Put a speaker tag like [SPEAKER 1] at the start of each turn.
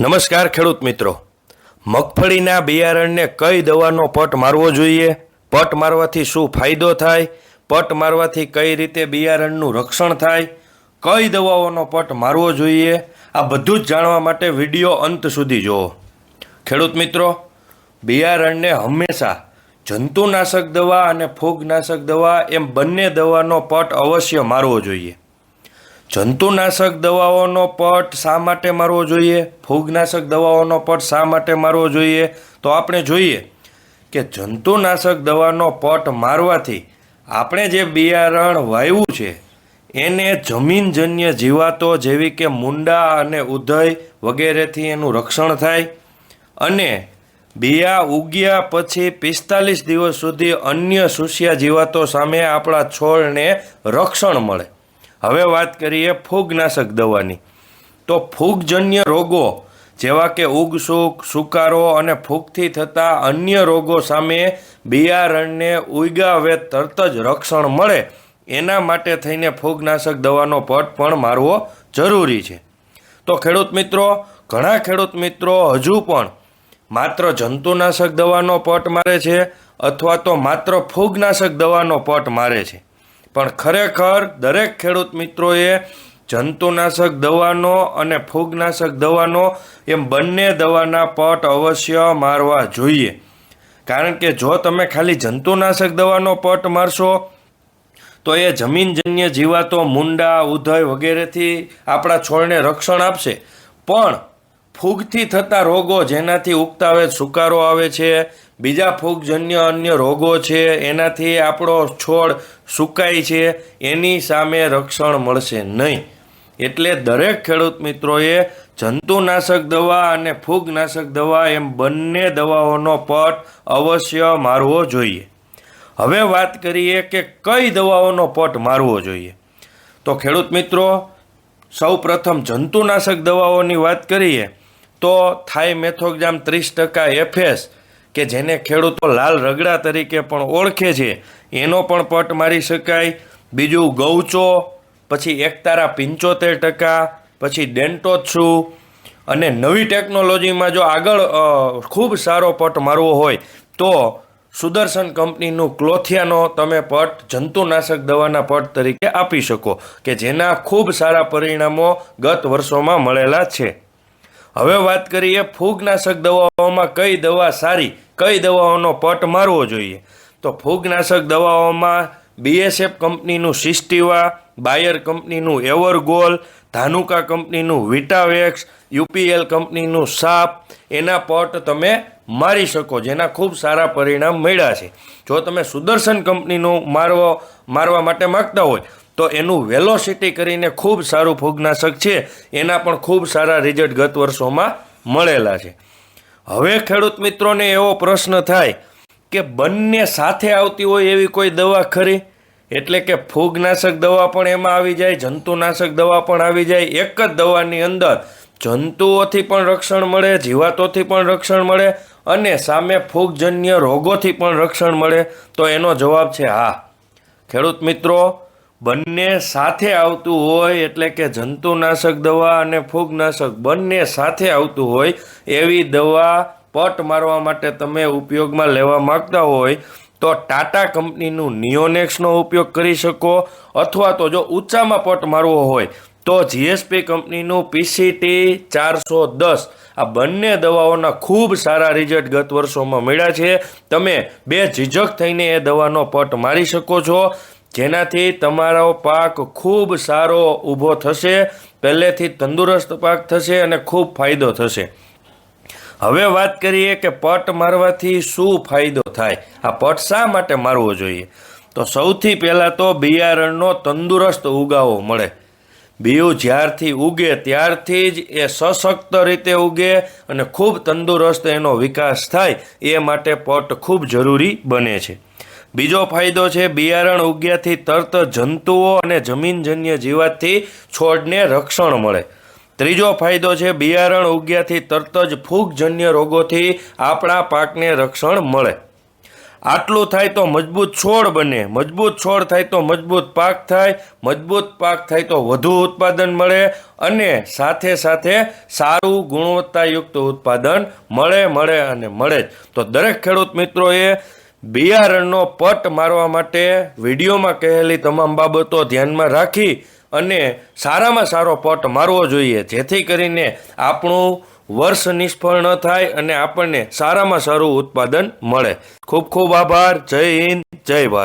[SPEAKER 1] નમસ્કાર ખેડૂત મિત્રો. મગફળીના બિયારણને કઈ દવાનો પટ મારવો જોઈએ? પટ મારવાથી શું ફાયદો થાય? પટ મારવાથી કઈ રીતે બિયારણનું રક્ષણ થાય? કઈ દવાઓનો પટ મારવો જોઈએ? આ બધું જ જાણવા માટે વીડિયો અંત સુધી જુઓ. ખેડૂત મિત્રો, બિયારણને હંમેશા જંતુનાશક દવા અને ફૂગનાશક દવા એમ બંને દવાનો પટ અવશ્ય મારવો જોઈએ. જંતુનાશક દવાઓનો પટ શા માટે મારવો જોઈએ? ફૂગનાશક દવાઓનો પટ શા માટે મારવો જોઈએ? તો આપણે જોઈએ કે જંતુનાશક દવાનો પટ મારવાથી આપણે જે બિયારણ વાવ્યું છે, એને જમીનજન્ય જીવાતો જેવી કે મુંડા અને ઉધય વગેરેથી એનું રક્ષણ થાય અને બિયા ઉગ્યા પછી પિસ્તાલીસ દિવસ સુધી અન્ય સુસ્યા જીવાતો સામે આપણા છોડને રક્ષણ મળે. હવે વાત કરીએ ફૂગનાશક દવાની. તો ફૂગજન્ય રોગો જેવા કે ઉગસુક સુકારો અને ફૂગથી થતા અન્ય રોગો સામે બિયારણને ઉગાવે તરત જ રક્ષણ મળે. એના માટે થઈને ફૂગનાશક દવાનો પટ પણ મારવો જરૂરી છે. તો ખેડૂત મિત્રો, ઘણા ખેડૂત મિત્રો હજુ પણ માત્ર જંતુનાશક દવાનો પટ મારે છે અથવા તો માત્ર ફૂગનાશક દવાનો પટ મારે છે. પણ ખરેખર દરેક ખેડૂત મિત્રોએ જંતુનાશક દવાનો અને ફૂગનાશક દવાનો એમ બંને દવાના પટ અવશ્ય મારવા જોઈએ. કારણ કે જો તમે ખાલી જંતુનાશક દવાનો પટ મારશો, તો એ જમીનજન્ય જીવાતો મુંડા ઉધય વગેરેથી આપણા છોડને રક્ષણ આપશે. પણ ફૂગથી થતા રોગો જેનાથી ઉગતા આવે સુકારો આવે છે બીજા ફૂગજન્ય અન્ય રોગો છે, એનાથી આપણો છોડ સુકાય છે, એની સામે રક્ષણ મળશે નહીં. એટલે દરેક ખેડૂત મિત્રોએ જંતુનાશક દવા અને ફૂગનાશક દવા એમ બંને દવાઓનો પટ અવશ્ય મારવો જોઈએ. હવે વાત કરીએ કે કઈ દવાઓનો પટ મારવો જોઈએ. તો ખેડૂત મિત્રો સૌ પ્રથમ જંતુનાશક દવાઓની વાત કરીએ, તો થાઈ મેથોગ્રામ ત્રીસ ટકા એફએસ કે જેને ખેડૂતો લાલ રગડા તરીકે પણ ઓળખે છે, એનો પણ પટ મારી શકાય. બીજું ગૌચો, પછી એકતારા પંચોતેર ટકા, પછી ડેન્ટોત્સુ અને નવી ટેકનોલોજીમાં જો આગળ ખૂબ સારો પટ મારવો હોય, તો સુદર્શન કંપનીનું ક્લોથિયાનો તમે પટ જંતુનાશક દવાના પટ તરીકે આપી શકો, કે જેના ખૂબ સારા પરિણામો ગત વર્ષોમાં મળેલા છે. હવે વાત કરીએ ફૂગનાશક દવાઓમાં કઈ દવા સારી, કઈ દવાઓનો પટ મારવો જોઈએ? તો ફૂગનાશક દવાઓમાં બીએસએફ કંપનીનું સિસ્ટીવા, બાયર કંપનીનું એવરગોલ, ધાનુકા કંપનીનું વિટાવેક્સ યુપીએલ કંપનીનું સાપ, એના પટ તમે મારી શકો, જેના ખૂબ સારા પરિણામ મળ્યા છે. જો તમે સુદર્શન કંપનીનું મારવો, મારવા માટે માગતા હોય તો એનું વેલોસિટી કરીને ખૂબ સારું ફૂગનાશક છે. એના પણ ખૂબ સારા રિઝલ્ટ ગત વર્ષોમાં મળેલા છે. હવે ખેડૂત મિત્રોને એવો પ્રશ્ન થાય કે બંને સાથે આવતી હોય એવી કોઈ દવા ખરી? એટલે કે ફૂગનાશક દવા પણ એમાં આવી જાય, જંતુનાશક દવા પણ આવી જાય. એક જ દવાની અંદર જંતુઓથી પણ રક્ષણ મળે, જીવાતોથી પણ રક્ષણ મળે અને સામે ફૂગજન્ય રોગોથી પણ રક્ષણ મળે. તો એનો જવાબ છે હા. ખેડૂત મિત્રો બંને સાથે આવતું હોય એટલે કે જંતુનાશક દવા અને ફૂગનાશક બંને સાથે આવતું હોય એવી દવા પટ મારવા માટે તમે ઉપયોગમાં લેવા માગતા હોય તો ટાટા કંપનીનું નિયોનેક્સનો ઉપયોગ કરી શકો અથવા તો જો ઊંચામાં પટ મારવો હોય તો જીએસપી કંપનીનું પીસીટી ચારસો દસ. આ બંને દવાઓના ખૂબ સારા રિઝલ્ટ ગત વર્ષોમાં મળ્યા છે. તમે બે ઝીઝક થઈને એ દવાનો પટ મારી શકો છો. જેનાથી તમારો પાક ખૂબ સારો ઊભો થશે, પહેલેથી તંદુરસ્ત પાક થશે અને ખૂબ ફાયદો થશે. હવે વાત કરીએ કે પટ મારવાથી શું ફાયદો થાય? આ પટ શા માટે મારવો જોઈએ? તો સૌથી પહેલાં તો બિયારણનો તંદુરસ્ત ઉગાવો મળે. બીયું જ્યારથી ઉગે ત્યારથી જ એ સશક્ત રીતે ઉગે અને ખૂબ તંદુરસ્ત એનો વિકાસ થાય, એ માટે પટ ખૂબ જરૂરી બને છે. બીજો ફાયદો છે, બિયારણ ઉગ્યાથી તરત જંતુઓ અને જમીનજન્ય જીવાતથી છોડને રક્ષણ મળે. ત્રીજો ફાયદો છે, બિયારણ ઉગ્યાથી તરત જ ફૂગજન્ય રોગોથી આપણા પાકને રક્ષણ મળે. આટલું થાય તો મજબૂત છોડ બને, મજબૂત છોડ થાય તો મજબૂત પાક થાય, મજબૂત પાક થાય તો વધુ ઉત્પાદન મળે અને સાથે સાથે સારું ગુણવત્તાયુક્ત ઉત્પાદન મળે મળે અને મળે જ. તો દરેક ખેડૂત મિત્રોએ બિયારણનો પટ મારવા માટે વિડીયોમાં કહેલી તમામ બાબતો ધ્યાનમાં રાખી અને સારામાં સારો પટ મારવો જોઈએ. જેથી કરીને આપણું વર્ષ નિષ્ફળ ન થાય અને આપણને સારામાં સારું ઉત્પાદન મળે. ખૂબ ખૂબ આભાર. જય હિન્દ. જય ભારત.